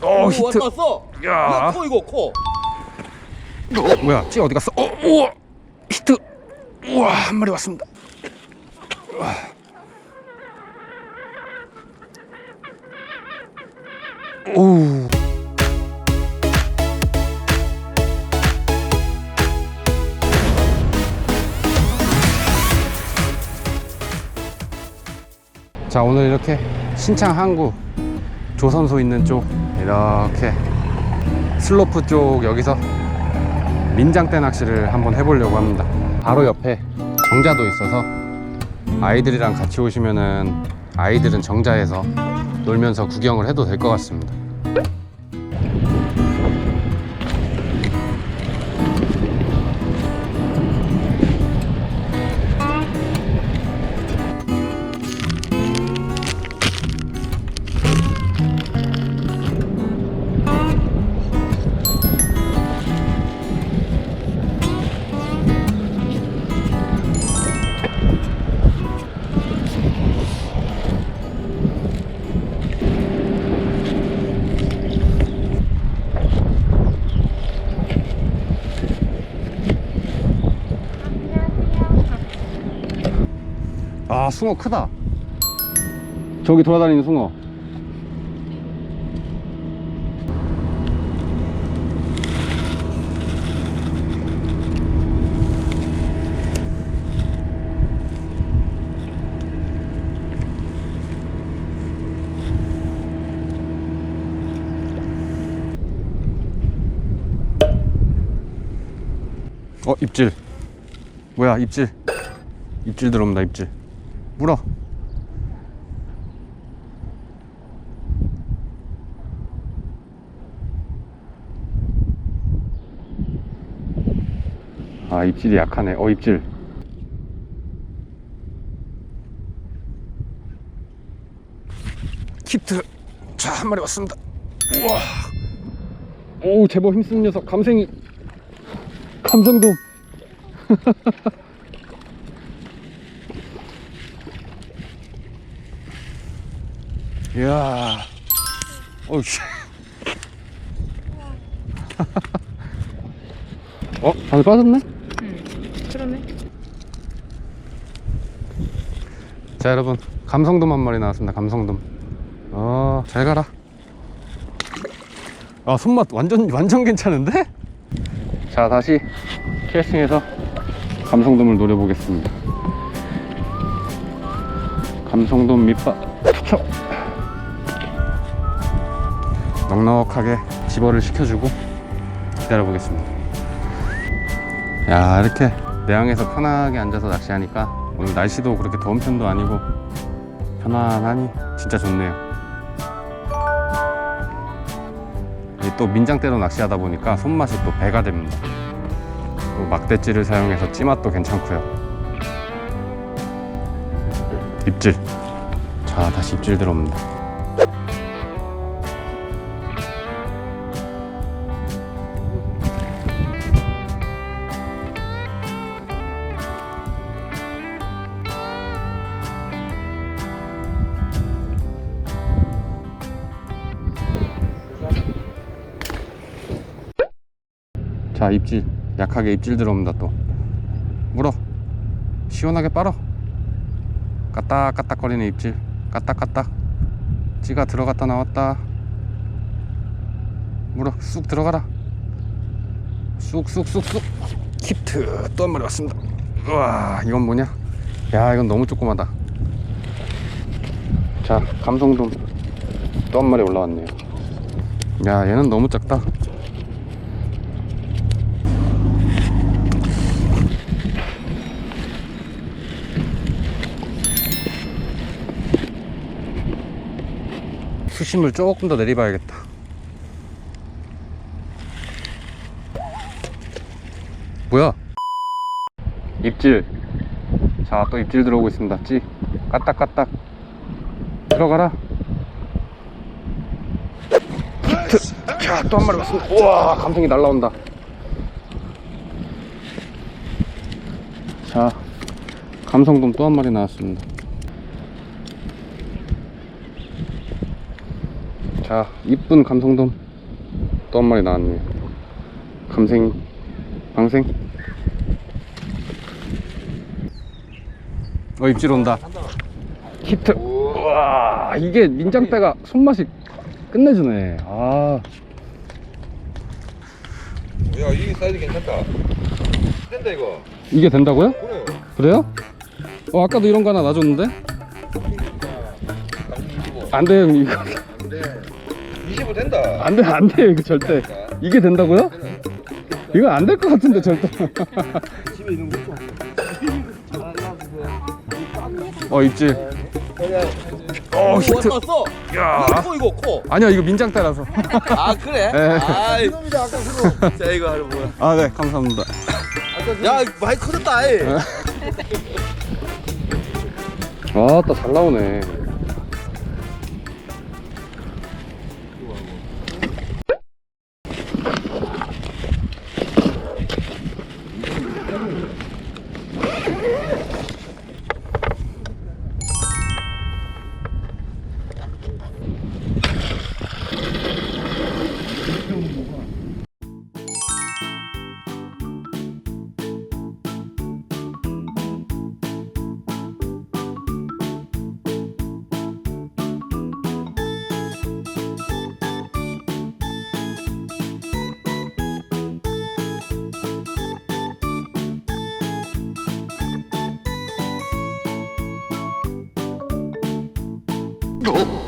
어 히트 왔어 왔어. 야. 이거 커 이거 커. 어, 뭐야 찌 어디 갔어 어 우와 히트 우와 한 마리 왔습니다 우와. 오우 자 오늘 이렇게 신창 항구 조선소 있는 쪽. 이렇게 슬로프 쪽 여기서 민장대 낚시를 한번 해보려고 합니다. 바로 옆에 정자도 있어서 아이들이랑 같이 오시면은 아이들은 정자에서 놀면서 구경을 해도 될 것 같습니다 숭어 크다. 저기 돌아다니는 숭어. 어 입질. 뭐야 입질. 입질 들어옵니다 입질 물어. 아 입질이 약하네. 어 입질. 키트 자 한 마리 왔습니다. 우와. 오 제법 힘쓰는 녀석. 감생이. 감성돔 이야. 어우씨. 어? 바늘 빠졌네? 그러네. 자 여러분. 감성돔 한 마리 나왔습니다. 감성돔. 어 잘 가라. 아 손맛 완전 완전 괜찮은데? 자 다시 캐스팅해서 감성돔을 노려보겠습니다. 감성돔 밑밥 투척 넉넉하게 집어를 시켜주고 기다려 보겠습니다. 야 이렇게 내항에서 편하게 앉아서 낚시하니까 오늘 날씨도 그렇게 더운 편도 아니고 편안하니 진짜 좋네요. 이또 민장대로 낚시하다 보니까 손맛이 또 배가 됩니다. 또 막대찌를 사용해서 찌맛도 괜찮고요. 입질. 자 다시 입질 들어옵니다 자 입질. 약하게 입질 들어옵니다 또. 물어. 시원하게 빨어 까딱까딱 거리는 입질. 까딱까딱. 찌가 들어갔다 나왔다. 물어. 쑥 들어가라. 쑥쑥쑥쑥. 히트 또 한 마리 왔습니다. 우와 이건 뭐냐? 야 이건 너무 조그마다. 자 감성돔 또 한 마리 올라왔네요. 야 얘는 너무 작다 수심을 조금 더 내려봐야겠다. 뭐야? 입질. 자, 또 입질 들어오고 있습니다. 찌. 까딱까딱. 들어가라. 히트. 자, 또 한 마리 왔습니다. 우와, 감성이 날라온다. 자, 감성돔 또 한 마리 나왔습니다. 자, 이쁜 감성돔 또 한 마리 나왔네요. 감생, 방생. 어, 입질 온다. 히트. 우와, 이게 민장대가 손맛이 끝내주네. 아, 야, 이 사이즈 괜찮다. 된다 이거. 이게 된다고요? 그래. 그래요? 어, 아까도 이런 거 하나 놔줬는데? 안 돼요. 이거. 네. 25 된다. 안 돼, 안 돼요, 이거 절대. 이게 된다고요? 이거 안 될 것 같은데, 절대. 집에 있는 거 좀. 어, 입질. 어, 히트. 떴어. 야. 코 이거 코. 아니요, 이거 민장대라서. 아 그래? 네. 아이. 자 이거 하려 뭐야? 아, 네, 감사합니다. 야 많이 커졌다. 이. 아, 또 잘 나오네. 어,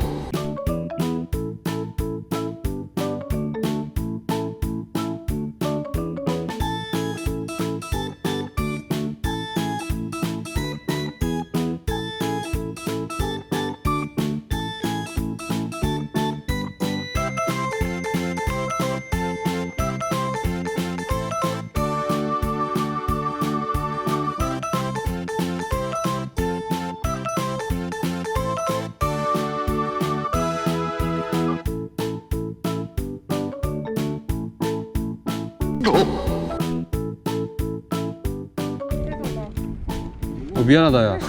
미안하다, 야.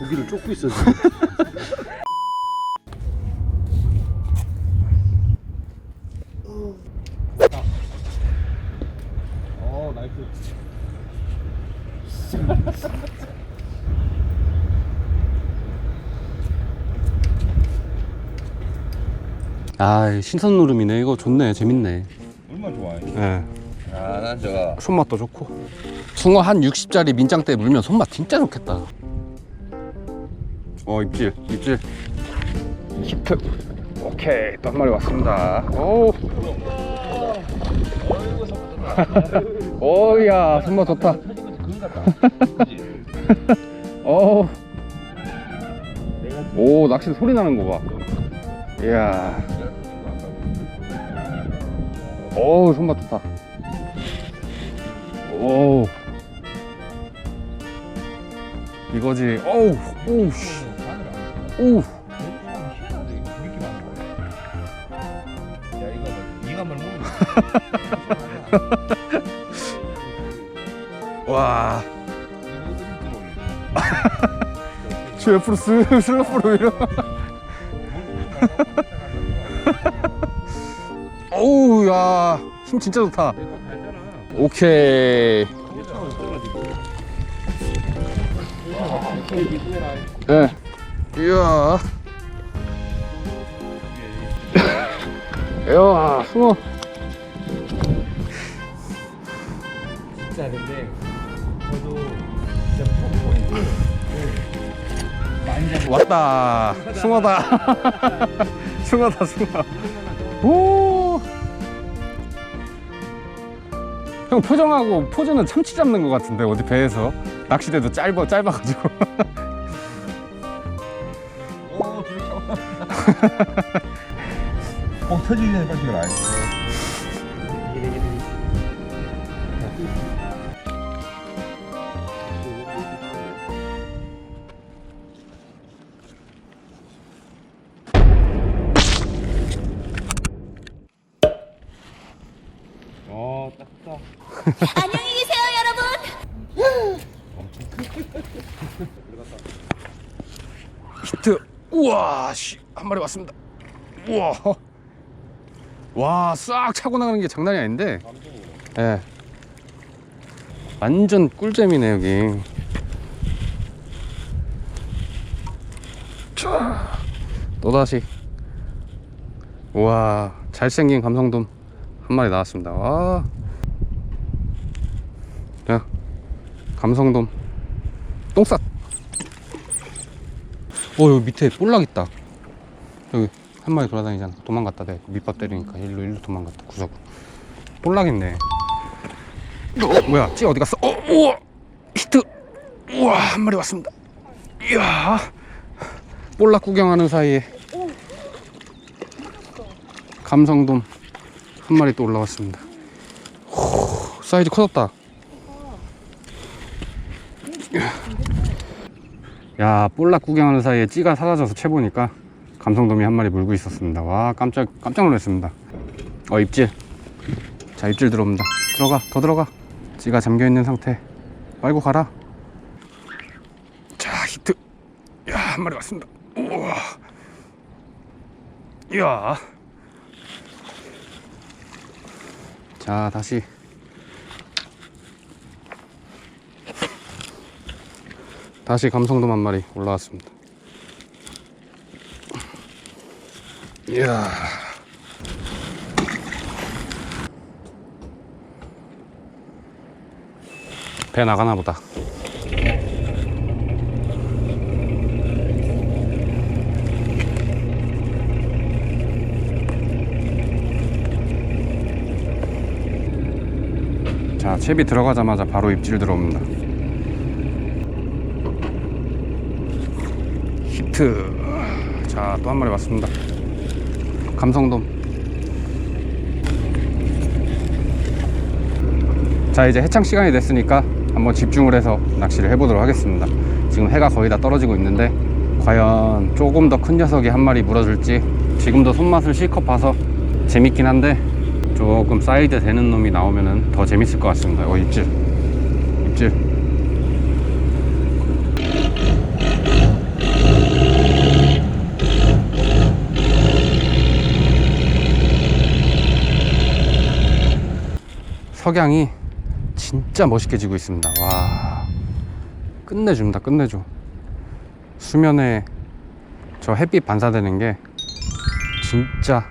고기를 쫓고 있어. 어 나이스. 아, 신선 누름이네. 이거 좋네. 재밌네. 얼마나 좋아해? 예. 아난 저거. 손맛도 좋고. 숭어 한 60짜리 민장대 물면 손맛 진짜 좋겠다. 어, 입질, 입질. 히트. 오케이, 또 한 마리 왔습니다. 오. 오야, 손맛 좋다. 오. 오, 낚시 소리 나는 거 봐. 이야. 오, 손맛 좋다. 오. 이거지. 오우, 오우, 씨. 오우. 와. 거. 저 옆으로 슬, 슬로프로 이러. 오우, 야. 힘 진짜 좋다. 오케이. 예. 이야. 이야, 숭어. 진짜 근데 저도 진짜 포인트 많이 잡 왔다. 숭어다. 숭어다, 숭어. 오. 형 표정하고 포즈는 참치 잡는 것 같은데 어디 배에서 낚시대도 짧아 짧아가지고. 오 터지기 전에 빨리 찍어라 히트. 우와, 씨. 한 마리 왔습니다. 우와. 와, 싹 차고 나가는 게 장난이 아닌데. 예. 완전 꿀잼이네, 여기. 자, 또다시. 우와, 잘생긴 감성돔 한 마리 나왔습니다. 와. 자, 감성돔. 똥싹. 어, 여기 밑에 볼락 있다. 여기 한 마리 돌아다니잖아. 도망갔다. 내 밑밥 때리니까 일로 일로 도망갔다. 구석. 볼락 있네. 어, 뭐야? 찌 어디 갔어? 어, 우와, 히트. 우와, 한 마리 왔습니다. 이야, 볼락 구경하는 사이에 감성돔 한 마리 또 올라왔습니다. 호, 사이즈 커졌다. 야, 볼락 구경하는 사이에 찌가 사라져서 채 보니까 감성돔이 한 마리 물고 있었습니다. 와, 깜짝 깜짝 놀랐습니다. 어, 입질. 자, 입질 들어옵니다. 들어가, 더 들어가. 찌가 잠겨 있는 상태. 빨고 가라. 자, 히트. 야, 한 마리 왔습니다. 우와. 이야. 자, 다시. 다시 감성돔 한 마리 올라왔습니다. 이야. 배 나가나 보다. 자, 채비 들어가자마자 바로 입질 들어옵니다. 히트. 자, 또 한 마리 왔습니다. 감성돔. 자, 이제 해창 시간이 됐으니까 한번 집중을 해서 낚시를 해보도록 하겠습니다. 지금 해가 거의 다 떨어지고 있는데, 과연 조금 더 큰 녀석이 한 마리 물어줄지, 지금도 손맛을 실컷 봐서 재밌긴 한데, 조금 사이즈 되는 놈이 나오면 더 재밌을 것 같습니다. 어, 입질. 석양이 진짜 멋있게 지고 있습니다. 와. 끝내줍니다. 끝내줘. 수면에 저 햇빛 반사되는 게 진짜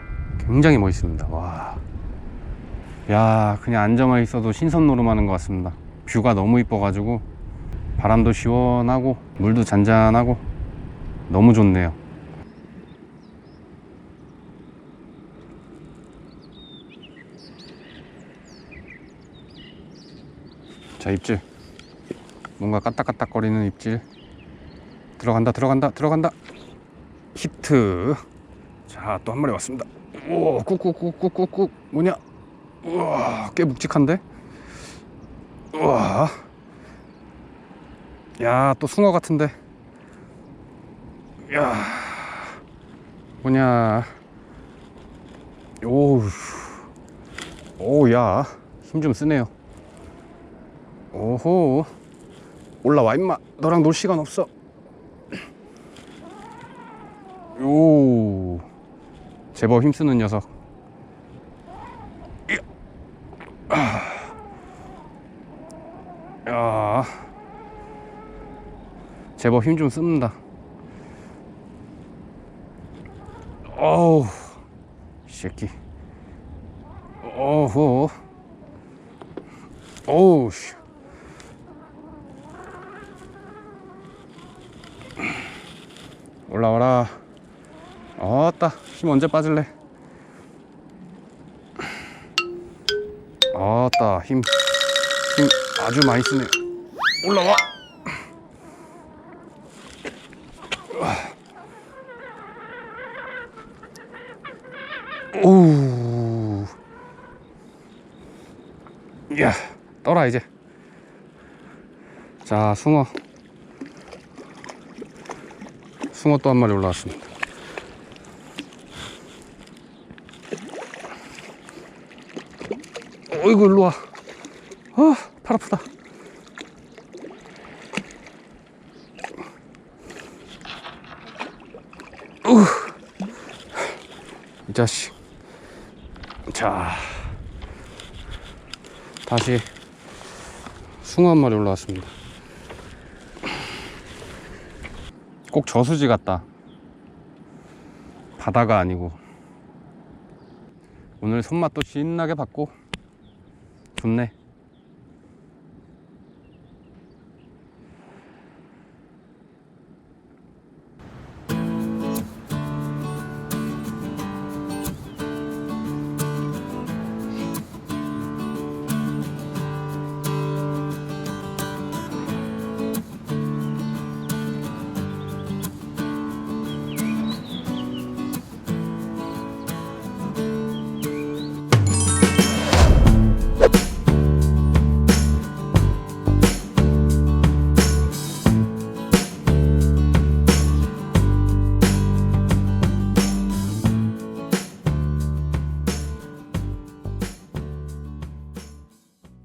굉장히 멋있습니다. 와. 야, 그냥 앉아만 있어도 신선 노름하는 것 같습니다. 뷰가 너무 이뻐가지고 바람도 시원하고 물도 잔잔하고 너무 좋네요. 자, 입질. 뭔가 까딱까딱거리는 입질. 들어간다, 들어간다, 들어간다. 히트. 자, 또 한 마리 왔습니다. 오, 꾹꾹꾹꾹꾹꾹. 뭐냐? 우와, 꽤 묵직한데? 우와. 야, 또 숭어 같은데? 야. 뭐냐? 오우. 오, 야. 힘 좀 쓰네요. 오호. 올라와, 임마. 너랑 놀 시간 없어. 오. 제법 힘쓰는 녀석. 야. 제법 힘 좀 씁니다. 어우. 이 새끼. 어후. 어우, 올라와라. 어따, 힘 언제 빠질래? 어따, 힘, 힘 아주 많이 쓰네. 올라와. 오. 야, 떠라 이제. 자, 숭어. 숭어 또 한 마리 올라왔습니다. 어이구, 일로 와. 아, 팔 아프다. 자식. 자. 다시 숭어 한 마리 올라왔습니다. 꼭 저수지 같다. 바다가 아니고. 오늘 손맛도 신나게 받고 좋네.